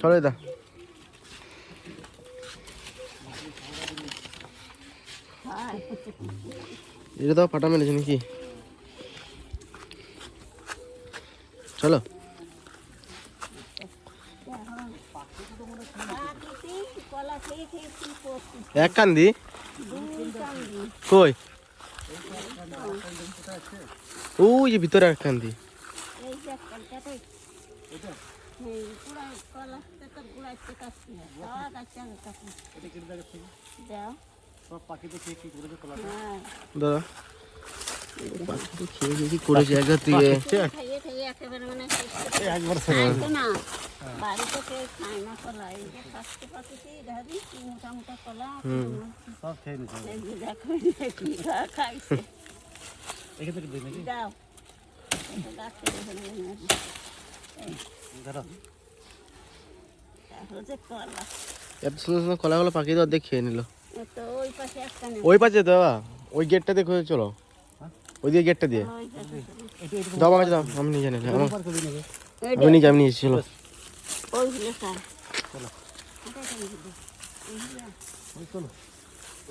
চলো দা। এটা তো ফাটা মেলেছে নাকি? চলো। এক কান্দি? কই? ওই যে ভিতরে এক কান্দি। এই যে কলকাতায় এই পুরা কলা তো গুড়াইতে কাটছি খাওয়া কাটছে আমি কাটছি দাও হ্যাঁ দাদা। পাখি তো খেয়ে খেয়ে কি করেছে এক হাত থেকে খাইয়ে খাইয়ে একেবারে মানে খায় তো না বাড়িতে কেউ খায় না কলা এই যে কাটতে পাচ্ছি দাদি কি মোটা মোটা কলা সব খেয়ে নিচ্ছে এই যে দেখো এই যে কি খা- খাইছে এখান থেকে দিই নাকি দাও এটা এত সুন্দর সুন্দর কলাগুলো পাখি তো অর্ধেক খেয়ে নিল ওই পাশে একটা ওই গেটটা দেখে চলো। ওই দিয়ে গেটটা দিয়ে। এটা দাও আমার দাও আমি নিয়ে জানি আমি আমি চলো?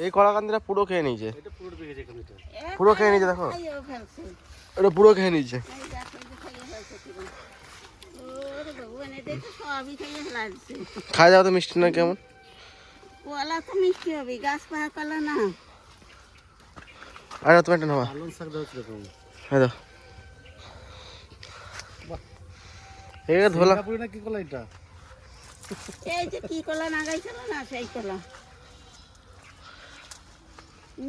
এই পুরো খেয়ে নিয়েছে। পুরো খেয়ে নিয়েছে দেখো। এটা পুরো খেয়ে নিয়েছে। খাওয়া যাওয়া তো মিষ্টি না কেমন? কলা তো মিষ্টি হবে গাছ কলা না। আর তুমি একটা দেওয়া কীরকম হ্যাঁ দাও। ধোলা। না কি কলা এটা? এই যে কি কলা নাগাইছিল না সেই কলা।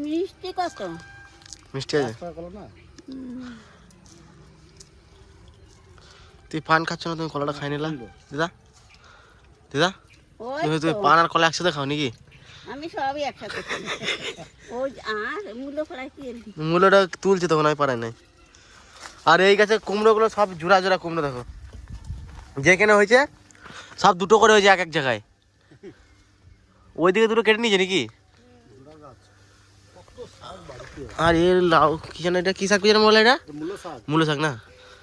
মিষ্টি কত? মিষ্টি আছে? কলা না? তুই পান খাচ্ছ না তুমি কলাটা খাই নিলা। দিদা? দিদা? ওই তুমি তুমি পান আর কলা একসাথে খাও নাকি? আমি সবই একসাথে। ওই আর কি তুলছে তখন আমি পারাই নাই। আর এই গাছে কুমড়োগুলো সব জোড়া জোড়া কুমড়ো দেখো। যেখানে হয়েছে সব দুটো করে হয়েছে এক এক জায়গায়। ওইদিকে দুটো কেটে নিয়েছে নাকি? আর এর লাউ কি জানো এটা? কি শাক যেন বলে এটা? মূলো শাক না?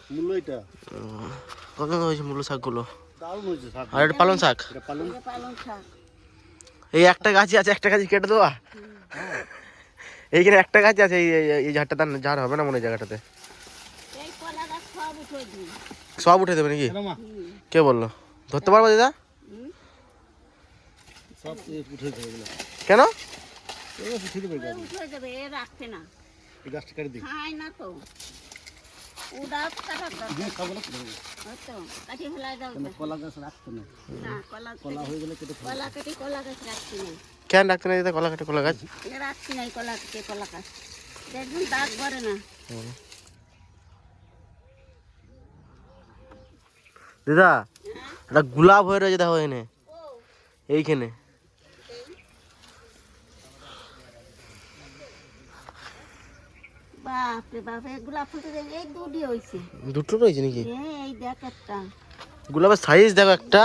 মূল্য এটা? কত হয়েছে মূলো শাকগুলো? আর এটা পালং শাক? পালন এই পালং শাক। এই একটা গাছই আছে একটা গাছ কেটে দেওয়া এইখানে একটা গাছ আছে এই এই- ঝাড়টা তার ঝাড় হবে না মনে জায়গাটাতে? সব উঠে দেবে। নাকি? কে বলল? ধরতে পারব দিদা? কেন? উঠে যাবে এ রাখছে না। এই গাছটা কেটে দিই। না তো। কেন রাখতে হয়ে নাই কেন রাখতে না দিদা কলা কাটে কলা গাছ রাখছি নাই কলা কেটে কলা গাছ? দেখুন দাগ ভরে না। দিদা একটা গোলাপ হয়ে রয়েছে দেখো এখানে। এইখানে। বাপরে বাপ এই দুটি রয়েছে নাকি? এই দেখ একটা। গোলাপের সাইজ দেখো একটা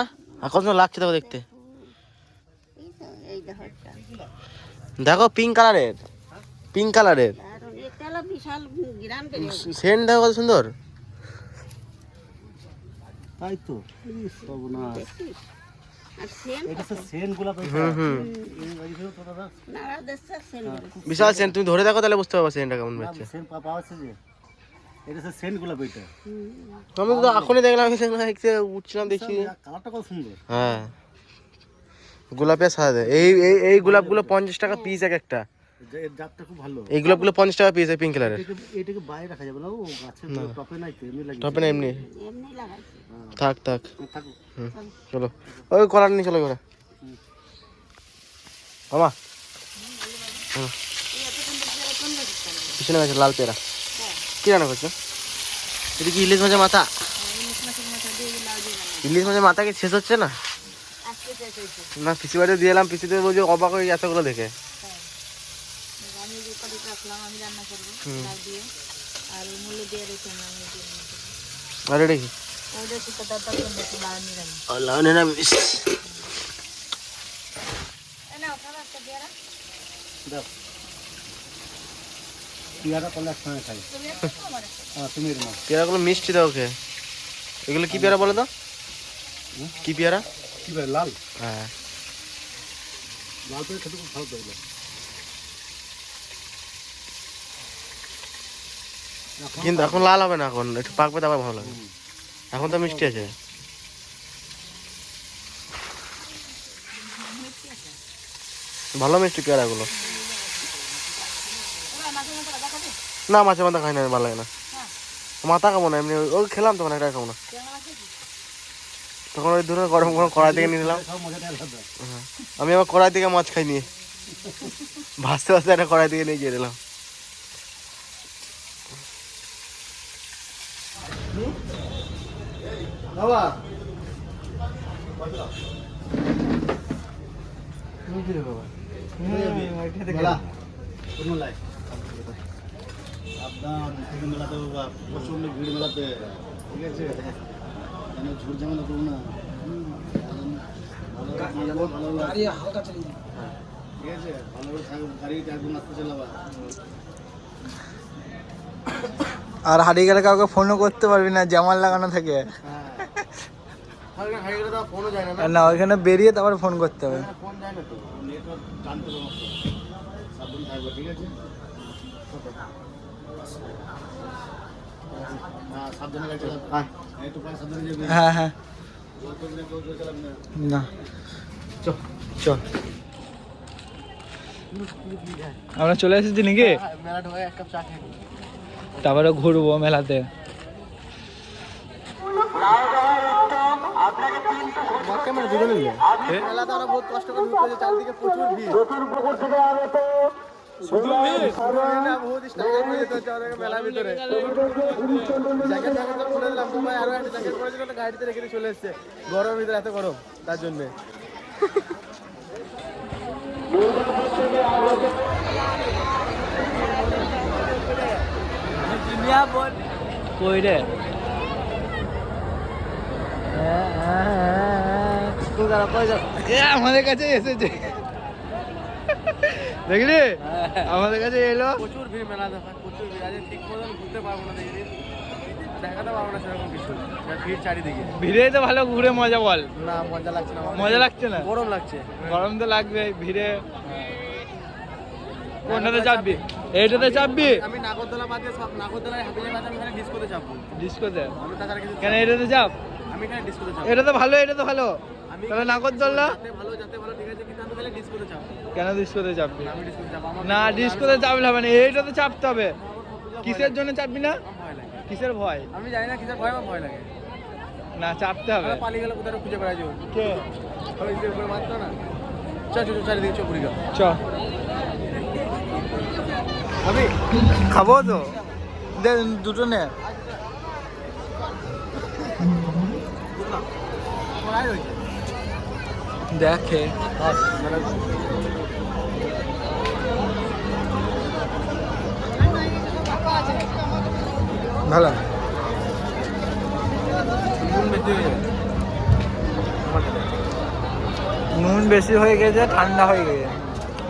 আকর্ষণ লাগছে দেখো দেখতে। এই দেখো একটা। দেখো পিঙ্ক কালারের পিঙ্ক কালারের সেন্ট দেখো কত সুন্দর। তাই তো সেন সেন সেন বিশাল সেন্ট তুমি ধরে দেখো তাহলে বুঝতে পারবে সেন্টটা কেমন হচ্ছে। সেন এটা তো সেন গোলাপ এটা আমি তো এখনই দেখলাম দেখতে উঠছিলাম দেখছি কালারটা কত সুন্দর। হ্যাঁ। গোলাপের সাদা এই এই এই গোলাপগুলো পঞ্চাশ টাকা পিস এক একটা। এর জাতটা খুব ভালো। এই গোলাপগুলো পঞ্চাশ টাকা পিস পিঙ্ক কালারের এটাকে এটাকে বাইরে রাখা যাবে না? ও গাছের টপে নাই তো এমনি লাগে টপে না এমনি। এমনি লাগাইছে। থাক থাক। হুম চলো। ওই কলার নিয়ে চলো ঘরে মামা। হুম। পিছনে গেছে লাল পেয়ারা। কি রান্না করছ? এটা কি ইলিশ মাছের মাথা? ইলিশ মাছের মাথা কি শেষ হচ্ছে না? আজকে শেষ হয়েছে। না পিসি বাড়িতে দিয়ে এলাম পিসিতে বলছে অবাক হয়ে গেছে এতগুলো দেখে। রাখলাম আমি রান্না করব। হুম। লাউ দিয়ে। আর ওই মূল্য দিয়ে রেখে আমি দিয়ে আর এটা কি? ওদের সুতো দাদা করে দেখি লাউ নিরামি আল্লাহ নিরামিষ নাও খাবার একটা দিয়ে রাখ। দাও। পেয়ারা কলা একসঙ্গে খাই। তুমি একটা খাও আমার। একটা। হ্যাঁ তুমি এর নাও পেয়ারাগুলো মিষ্টি দাও ওকে। এগুলো কি পেয়ারা বলো তো? কি পেয়ারা? কি ভাই লাল। হ্যাঁ। লাল পেঁয়াজ খেতে খুব ভালো তো কিন্তু এখন লাল হবে না এখন, একটু পাকবে তারপর ভালো লাগে। এখন তো মিষ্টি আছে। ভালো মিষ্টি পেয়ারাগুলো। না, মাছের মাথা খাই না, ভালো লাগে না। মাথা খাব না, এমনি ওই খেলাম তখন একটা খাব না। তখন ওই দূরে গরম গরম কড়াই থেকে নিয়ে নিলাম। আমি আবার কড়াই থেকে মাছ খাই নিয়ে ভাসতে ভাসতে একটা কড়াই থেকে নিয়ে গিয়ে দিলাম। বাবা। প্রচণ্ড ভিড় মেলাতে ঠিক আছে? ঝুট ঝামেলা করব না। ঠিক আছে? গাড়ি একদম চালাবা আর হারিয়ে গেলে কাউকে ফোনও করতে পারবি না জামাল লাগানো থাকে। হ্যাঁ হারিয়ে হারিয়ে গেলে তো ফোনও যায় না না? আর না ওইখানে বেরিয়ে তারপর ফোন করতে হবে। হ্যাঁ, ফোন যায় না তো? নেটওয়ার্ক টানতে সমস্যা সাবধান থাকব ঠিক আছে? মেলাতে আমরা বহুত কষ্ট করে ঢুকতে চারিদিকে প্রচুর ভিড়। গাড়িতে রেখে চলে এসছে। গরমের ভিতরে এত গরম তার জন্যে। কই রে? আমাদের কাছে এসেছে। দেখলি? আমাদের কাছে এলো। প্রচুর ভিড় মেলা দেখা প্রচুর ভিড়। আজ ঠিক মতন ঘুরতে পারব না দেখি। দেখাতে পারব না সেরকম কিছু। ভিড় চারিদিকে। ভিড়ে তো ভালো ঘুরে মজা বল। না মজা লাগছে না মজা লাগছে না? গরম লাগছে। গরম তো লাগবে ভিড়ে। কোনটাতে চাপবি? এইটাতে চাপবি? আমি নাগরদোলা বাদে সব নাগরদোলায় হাবিজে বাদে আমি এখানে ডিসকোতে চাপবো। ডিস্কোতে আমি তাছাড়া কিছু কেন এটাতে চাপ? আমি এখানে ডিসকোতে চাপবো। এটা তো ভালো এটা তো ভালো। তাহলে নাগরদোল্লা যাতে ভালো যাতে ভালো ঠিক আছে কিন্তু আমি তাহলে ডিসকোতে কেন ডিস্কোতে চাপবি না ডিস্কোতে চাপলে হবে না এইটাতে চাপতে হবে। কিসের জন্য চাপবি না? কিসের ভয়? আমি জানি না কিসের ভয় আমার ভয় লাগে। না চাপতে হবে। পালিয়ে গেলে কোথাও খুঁজে বেড়াই যাব? কে? ওই যে উপরে মারতো না। চল চল, চারিদিকে চ। আমি খাব তো? দে দুটো নে। রয়েছে। দেখে। ভালো। নুন বেশি হয়ে নুন বেশি হয়ে গেছে ঠান্ডা হয়ে গেছে।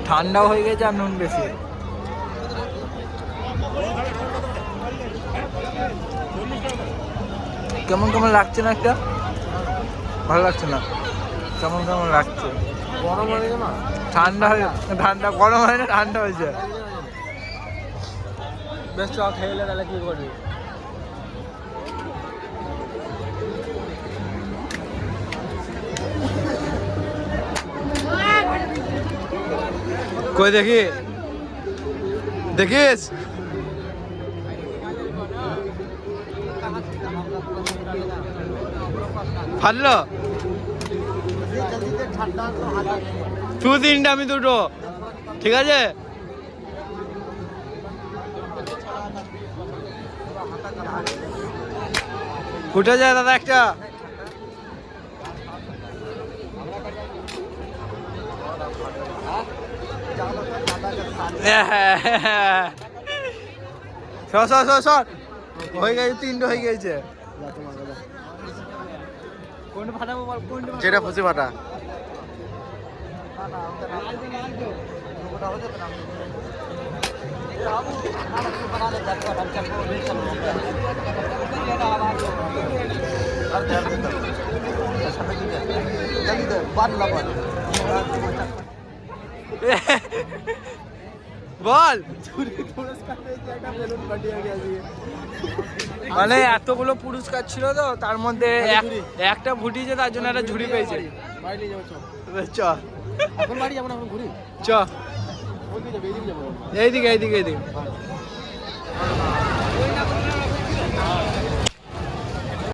ঠান্ডাও হয়ে গেছে আর নুন বেশি। কেমন কেমন লাগছে না একটা? ভালো লাগছে না? কেমন কেমন লাগছে? গরম হয়ে না ঠান্ডা ঠান্ডা গরম হয় না ঠান্ডা হয়েছে। বেশ চ খেয়ে তাহলে কি করবি কই দেখি? দেখিস? ফাটলো? দু তিনটা আমি দুটো। ঠিক আছে? ফুটে যায় দাদা একটা। সর সর সর সর। হয়ে গেছে, তিনটে হয়ে গেছে। যেটা খুশি ফাটা জলদি দে বাটলা বল। মানে এতগুলো পুরস্কার ছিল তো তার মধ্যে এক- একটা ঘুটিয়েছে তার জন্য একটা ঝুড়ি পেয়েছে। চ। এইদিকে এইদিকে এইদিকে। এইদিকে